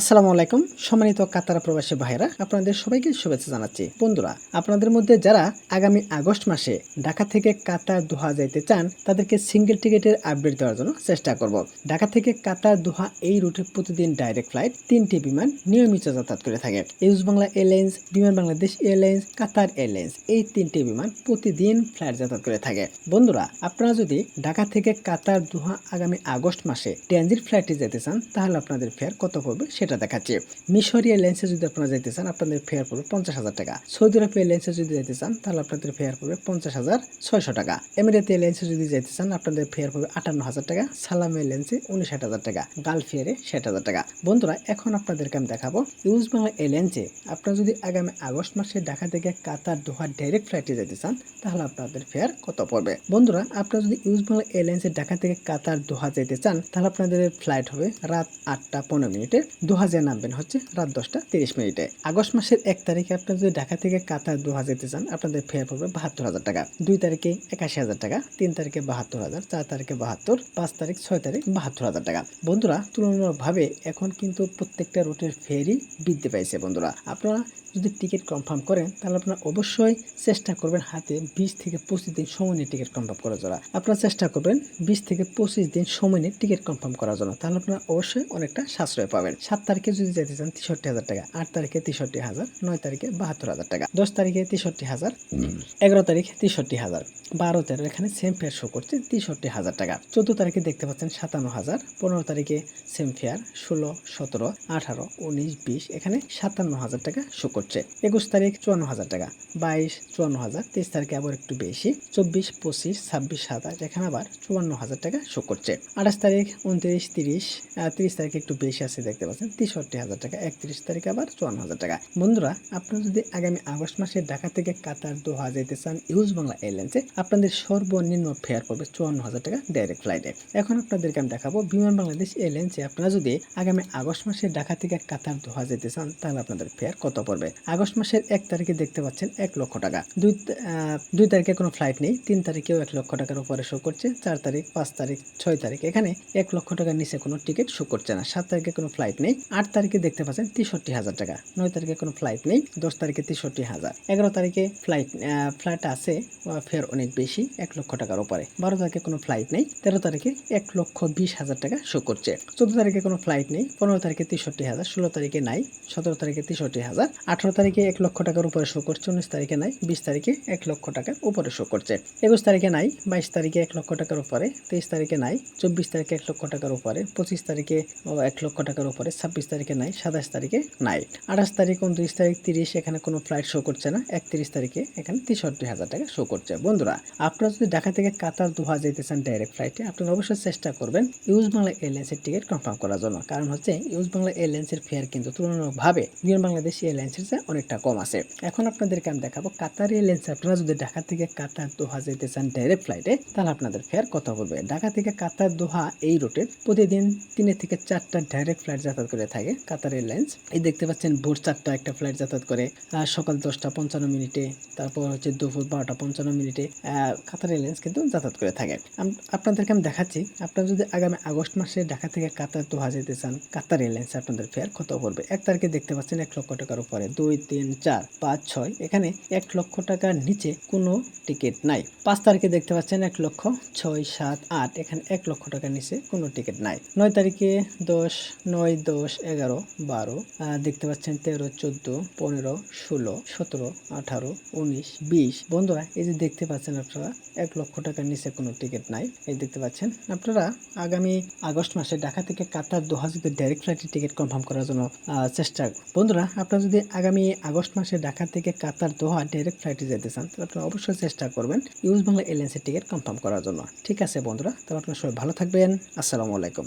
আসসালামু আলাইকুম। সম্মানিত কাতার প্রবাসী ভাইরা আপনাদের সবাইকে শুভেচ্ছা জানাচ্ছি। বন্ধুরা, আপনাদের মধ্যে যারা আগামী আগস্ট মাসে ঢাকা থেকে কাতার দোহা যাইতে চান, তাদেরকে সিঙ্গেল টিকিটের আপডেট দেওয়ার জন্য চেষ্টা করব। ঢাকা থেকে কাতার দোহা এই রুটে প্রতিদিন ডাইরেক্ট ফ্লাইট, তিনটি বিমান নিয়মিত যাতায়াত করে থাকে। ইউজ বাংলা এয়ারলাইন্স, বিমান বাংলাদেশ এয়ারলাইন্স, কাতার এয়ারলাইন্স, এই তিনটি বিমান প্রতিদিন ফ্লাইট যাতায়াত করে থাকে। বন্ধুরা, আপনারা যদি ঢাকা থেকে কাতার দোহা আগামী আগস্ট মাসে ট্রানজিট ফ্লাইটে যেতে চান, তাহলে আপনাদের ফেয়ার কত পড়বে সেটা দেখাচ্ছি। মিশরি এয়ারলাইন্সে যদি আপনারা যেতে চান, আপনাদের ফেয়ার পড়বে পঞ্চাশ হাজার টাকা। সৌদি আরব এয়ারলাইন্সে যদি যেতে চান, তাহলে আপনাদের ফেয়ার পড়বে পঞ্চাশ হাজার ছয়শো টাকা। এমিরেট এয়ারলাইন্সে যদি যেতে চান, আপনাদের ফেয়ার পড়বে আটান্ন হাজার টাকা। সালাম এয়ারলাইন্সে উনিশ হাজার টাকা। গালফ এয়ারে ষাট হাজার টাকা। বন্ধুরা, এখন আপনাদেরকে আমি দেখাবো ইউজ বাংলা এয়ারলাইন্সে আপনারা যদি আগামী আগস্ট মাসে ঢাকা থেকে কাতার দোহার ডাইরেক্ট ফ্লাইটে যেতে চান, তাহলে আপনাদের ফেয়ার কত পড়বে? বন্ধুরা, আপনারা যদি ইউজ বাংলা এয়ারলাইন্সে ঢাকা থেকে কাতার দোহা যেতে চান, তাহলে আপনাদের ফ্লাইট হবে রাত আটটা পনেরো মিনিটে। দোহা যে নামবেন হচ্ছে রাত দশটা তিরিশ মিনিটে। আগস্ট মাসের এক তারিখে আপনারা যদি ঢাকা থেকে কাতার দোহা যেতে চান আপনাদের ফেয়ার পড়বে বাহাত্তর হাজার টাকা। দুই তারিখে একাশি হাজার টাকা, তিন তারিখে বাহাত্তর হাজার, চার তারিখে বাহাত্তর, পাঁচ তারিখ ছয় তারিখ বাহাত্তর হাজার টাকা। বন্ধুরা, তুলনামূলকভাবে এখন কিন্তু প্রত্যেকটা রুটের ফেয়ারই বৃদ্ধি পাইছে বন্ধুরা। আপনারা যদি টিকিট কনফার্ম করেন, তাহলে আপনারা অবশ্যই চেষ্টা করবেন হাতে বিশ থেকে পঁচিশ দিন সময় নিয়ে টিকিট কনফার্ম করার জন্য। আপনারা চেষ্টা করবেন বিশ থেকে পঁচিশ দিন সময় নিয়ে টিকিট কনফার্ম করার জন্য। তাহলে আপনারা অবশ্যই অনেকটা সাশ্রয় পাবেন। সাত তারিখে যদি যেতে চান, তেষট্টি হাজার টাকা। আট তারিখে তেষট্টি হাজার, নয় তারিখে বাহাত্তর হাজার টাকা। দশ তারিখে তেষট্টি হাজার, এগারো তারিখে তেষট্টি হাজার। বারো তেরো এখানে সেম ফেয়ার শো করছে তেষট্টি হাজার টাকা। চোদ্দ তারিখে দেখতে পাচ্ছেন সাতান্ন হাজার, পনেরো তারিখে সেম ফেয়ার ষোলো, সতেরো, আঠারো, উনিশ, বিশ, এখানে সাতান্ন হাজার টাকা শো করছে। একুশ তারিখ চুয়ান্ন হাজার টাকা, বাইশ, চুয়ান্ন হাজার, তেইশ তারিখে আবার একটু বেশি, চব্বিশ, পঁচিশ, ছাব্বিশ, সাতাশ, এখানে আবার চুয়ান্ন হাজার টাকা শো করছে। আঠাশ তারিখ, উনত্রিশ, তিরিশ তিরিশ তারিখে একটু বেশি আছে দেখতে পাচ্ছেন তেষট্টি হাজার টাকা, একত্রিশ তারিখে আবার চুয়ান্ন হাজার টাকা। বন্ধুরা, আপনারা যদি আগামী আগস্ট মাসে ঢাকা থেকে কাতার, দোহা যেতে চান, ইউজ বাংলা এয়ারলাইন্সে, আপনাদের সর্বনিম্ন ফেয়ার পড়বে চুয়ান্ন হাজার টাকা ডাইরেক্ট ফ্লাইটে এখন আপনাদেরকে আমি দেখাবো বিমান বাংলাদেশ এয়ারলাইন্সে আপনারা যদি আগামী আগস্ট মাসে ঢাকা থেকে কাতার, দোহা যেতে চান, তাহলে আপনাদের ফেয়ার কত পড়বে? আগস্ট মাসের এক তারিখে দেখতে পাচ্ছেন এক লক্ষ টাকা। দুই দুই তারিখে কোনো ফ্লাইট নেই, তিন তারিখেও এক লক্ষ টাকার উপরে শো করছে, চার তারিখ, পাঁচ তারিখ, ছয় তারিখ, এখানে এক লক্ষ টাকার নিচে কোনো টিকিট শো করছে না। সাত তারিখে কোনো ফ্লাইট নেই আট তারিখে দেখতে পাচ্ছেন তেষট্টি হাজার টাকা। নয় তারিখে কোনো ফ্লাইট নেই, দশ তারিখে তেষট্টি হাজার। এগারো তারিখে ফ্লাইট ফ্লাইট আছে ফের অনেক বেশি, এক লক্ষ টাকার উপরে। বারো তারিখে কোনো ফ্লাইট নেই, তেরো তারিখে এক লক্ষ বিশ হাজার টাকা শো করছে। চোদ্দ তারিখে কোনো ফ্লাইট নেই, পনেরো তারিখে তেষট্টি হাজার, ষোলো তারিখে নাই, সতেরো তারিখে তেষট্টি হাজার, আঠারো তারিখে এক লক্ষ টাকার উপরে শো করছে, উনিশ তারিখে নাই, বিশ তারিখে এক লক্ষ টাকার উপরে শো করছে। একুশ তারিখে নাই, বাইশ তারিখে এক লক্ষ টাকার উপরে, তেইশ তারিখে নাই, চব্বিশ তারিখে এক লক্ষ টাকার উপরে, পঁচিশ তারিখে এক লক্ষ টাকার উপরে ছাব্বিশ তারিখে নাই, সাতাশ তারিখে নাই। আঠাশ তারিখ, উনত্রিশ তারিখ, তিরিশ, এখানে কোনো ফ্লাইট শো করছে না। একত্রিশ তারিখে এখানে তেষট্টি হাজার টাকা শো করছে। বন্ধুরা, আপনারা যদি ঢাকা থেকে কাতার দোহা যেতে চান ডাইরেক্ট ফ্লাইটে আপনারা অবশ্যই চেষ্টা করবেন ইউজ বাংলা এয়ারলাইন্সের টিকিট কনফার্ম করার জন্য। কারণ হচ্ছে ইউজ বাংলা এয়ারলাইন্সের ফেয়ার কিন্তু তুলনামূলকভাবে বিমান বাংলাদেশ এয়ারলাইন্সের চেয়ে অনেকটা কম আছে। এখন আপনাদেরকে আমি দেখাবো কাতার এয়ারলাইন্স আপনারা যদি ঢাকা থেকে কাতার দোহা যেতে চান ডাইরেক্ট ফ্লাইটে তাহলে আপনাদের ফেয়ার কত পড়বে ঢাকা থেকে কাতার দোহা এই রুটে প্রতিদিন তিনে থেকে চারটা ডাইরেক্ট ফ্লাইট যাতায়াত করে থাকে কাতার এয়ারলাইন্স এই দেখতে পাচ্ছেন ভোর চারটা একটা ফ্লাইট যাতায়াত করে সকাল দশটা পঞ্চান্ন মিনিটে, তারপর হচ্ছে দুপুর বারোটা পঞ্চান্ন মিনিটে কাতার এয়ারলাইন্স কিন্তু যাতায়াত করে থাকে। আপনাদেরকে আমি দেখাচ্ছি, আপনারা যদি আগামী আগস্ট মাসে ঢাকা থেকে কাতার দোহা যেতে চান কাতার এয়ারলাইন্স আপনাদের ফেয়ার কত পড়বে? এক তারিখে দেখতে পাচ্ছেন এক লক্ষ টাকার উপরে, দুই, তিন, চার, পাঁচ, ছয়, এখানে এক লক্ষ টাকার নিচে কোনো টিকিট নাই। পাঁচ তারিখে দেখতে পাচ্ছেন এক লক্ষ ছয়, সাত, আট, এখানে এক লক্ষ টাকার নিচে কোনো টিকিট নাই। নয় তারিখে দশ, নয়, দশ এগারো, বারো দেখতে পাচ্ছেন তেরো, চোদ্দ, পনেরো, ষোলো, সতেরো, আঠারো, উনিশ, বিশ। বন্ধুরা, এই যে দেখতে পাচ্ছেন আপনারা, এক লক্ষ টাকার নিচে কোনো টিকিট নাই। এই দেখতে পাচ্ছেন, আপনারা আগামী আগস্ট মাসে ঢাকা থেকে কাতার দোহা যদি ডাইরেক্ট ফ্লাইটের টিকিট কনফার্ম করার জন্য চেষ্টা বন্ধুরা, আপনারা যদি আগামী আগস্ট মাসে ঢাকা থেকে কাতার দোহা ডাইরেক্ট ফ্লাইটে যেতে চান, তাহলে আপনারা অবশ্যই চেষ্টা করবেন ইউজ বাংলা এয়ারলাইন্সের টিকিট কনফার্ম করার জন্য। ঠিক আছে বন্ধুরা, তাহলে আপনারা সবাই ভালো থাকবেন। আসসালামু আলাইকুম।